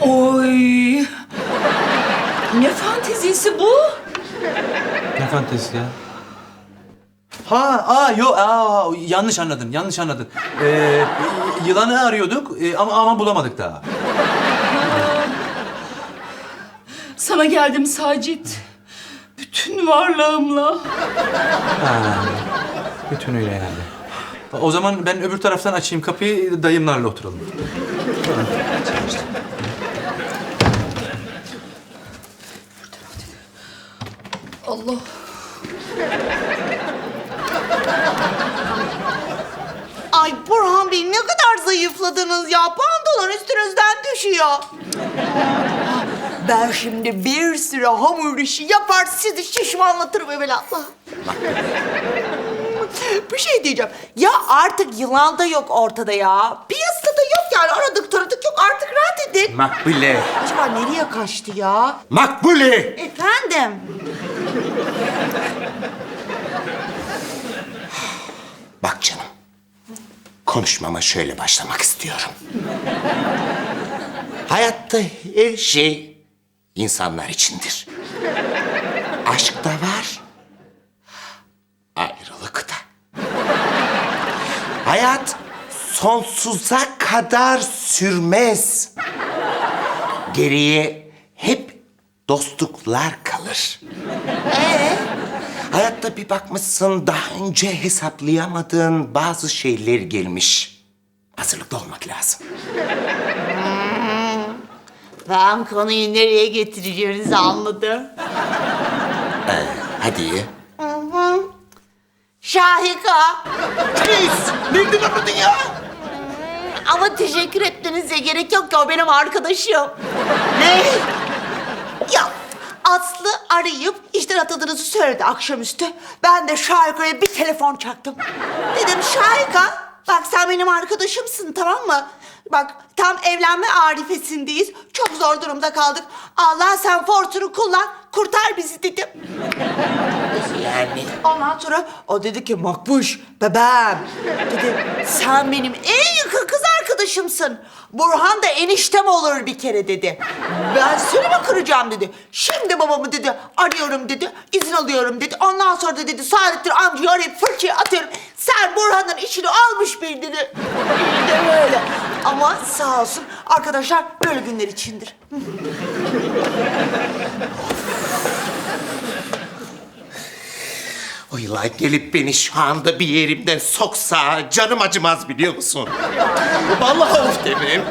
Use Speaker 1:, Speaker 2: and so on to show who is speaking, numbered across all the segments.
Speaker 1: Oy. Ne fantezisi bu? Ne fantezi ya? Ha, aa, yo, aa, yanlış anladın, yanlış anladın. Ee, yılanı arıyorduk e, ama, ama bulamadık daha.
Speaker 2: Sana geldim Sacit. Bütün varlığımla.
Speaker 1: Ha, bütünüyle yani. O zaman ben öbür taraftan açayım kapıyı, dayımlarla oturalım.
Speaker 2: Allah.
Speaker 3: Ay Burhan Bey ne kadar zayıfladınız ya. Pantolon üstünüzden düşüyor. Ben şimdi bir sürü hamur işi yapar sizi şişmanlatırım evvelallah. Bir şey diyeceğim. Ya artık yılan da yok ortada ya. Piyasada yok yani. Aradık taradık yok. Artık rahat edin.
Speaker 4: Makbule.
Speaker 3: Acaba nereye kaçtı ya?
Speaker 4: Makbule.
Speaker 3: Efendim?
Speaker 4: Bak canım. Konuşmama şöyle başlamak istiyorum. Hayatta her şey insanlar içindir. Aşk da var. Ayrılık da. Hayat sonsuza kadar sürmez. Geriye hep dostluklar kalır. Ee, hayatta bir bakmışsın daha önce hesaplayamadığın bazı şeyler gelmiş. Hazırlıklı olmak lazım.
Speaker 3: Ben konuyu nereye getireceğinizi anladım.
Speaker 4: Hadi.
Speaker 3: Şahika.
Speaker 4: Chris, nereden anladın ya?
Speaker 3: Ama teşekkür etmenize gerek yok ki o benim arkadaşım. Ne? Aslı arayıp işten atıldığınızı söyledi akşamüstü. Ben de Şahika'ya bir telefon çaktım. Dedim Şahika bak sen benim arkadaşımsın tamam mı? Bak tam evlenme arifesindeyiz. Çok zor durumda kaldık. Allah sen fortunu kullan kurtar bizi dedim.
Speaker 4: Yani
Speaker 3: Ondan sonra o dedi ki Makbuş bebeğim dedi sen benim en yakın kız arkadaşımsın. Burhan da eniştem olur bir kere dedi. Ben seni mi kıracağım dedi. Şimdi babamı dedi arıyorum dedi. izin alıyorum dedi. Ondan sonra da dedi Saadettin amcayı arayıp fırçayı atıyorum. Sen Burhan'ın işini almış bir dedi. İşte böyle. Ama sağ olsun arkadaşlar böyle günler içindir.
Speaker 4: O gelip beni şu anda bir yerimden soksa canım acımaz biliyor musun? Vallahi of demem.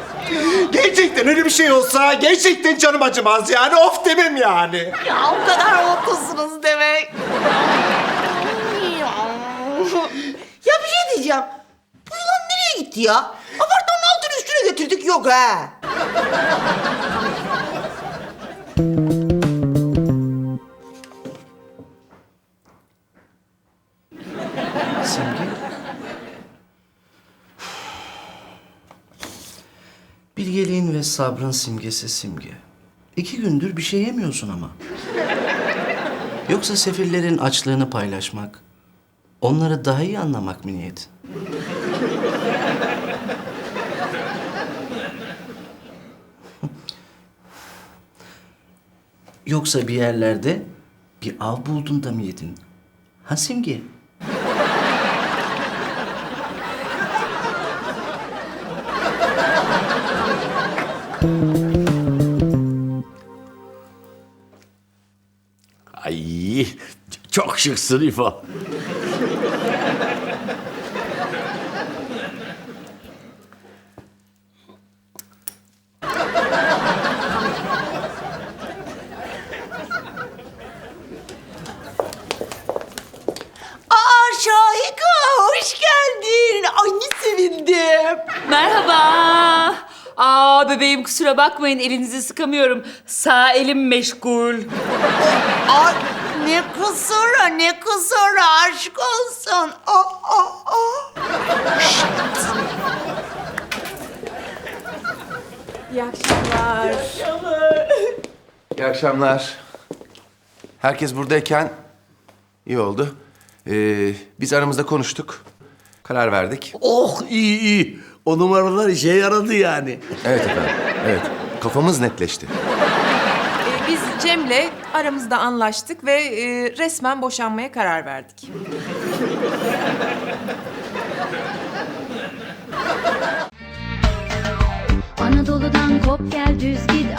Speaker 4: Gerçekten öyle bir şey olsa gerçekten canım acımaz yani of demem yani.
Speaker 3: Ya o kadar mutlusunuz demek. ya bir şey diyeceğim. Bu yılan nereye gitti ya? Apartmanın altını üstüne getirdik yok ha.
Speaker 5: Sabrın simgesi Simge. İki gündür bir şey yemiyorsun ama. Yoksa sefillerin açlığını paylaşmak, onları daha iyi anlamak mı niyet? Yoksa bir yerlerde bir av buldun da mı yedin? Ha Simge?
Speaker 6: Ay çok şıksın İfo.
Speaker 3: Aa Şahika hoş geldin. Ay ne sevindim.
Speaker 2: Merhaba. Aa bebeğim kusura bakmayın elinizi sıkamıyorum. Sağ elim meşgul.
Speaker 3: Ay ne kusuru ne kusuru aşk olsun. Aa, aa, aa.
Speaker 7: İyi akşamlar. Herkes buradayken iyi oldu. Ee, biz aramızda konuştuk. Karar verdik.
Speaker 6: Oh iyi iyi. O numaralar işe yaradı yani.
Speaker 7: Evet efendim. Evet. Kafamız netleşti.
Speaker 8: biz Cem'le aramızda anlaştık ve e, resmen boşanmaya karar verdik.
Speaker 9: Anadolu'dan kop gel düz git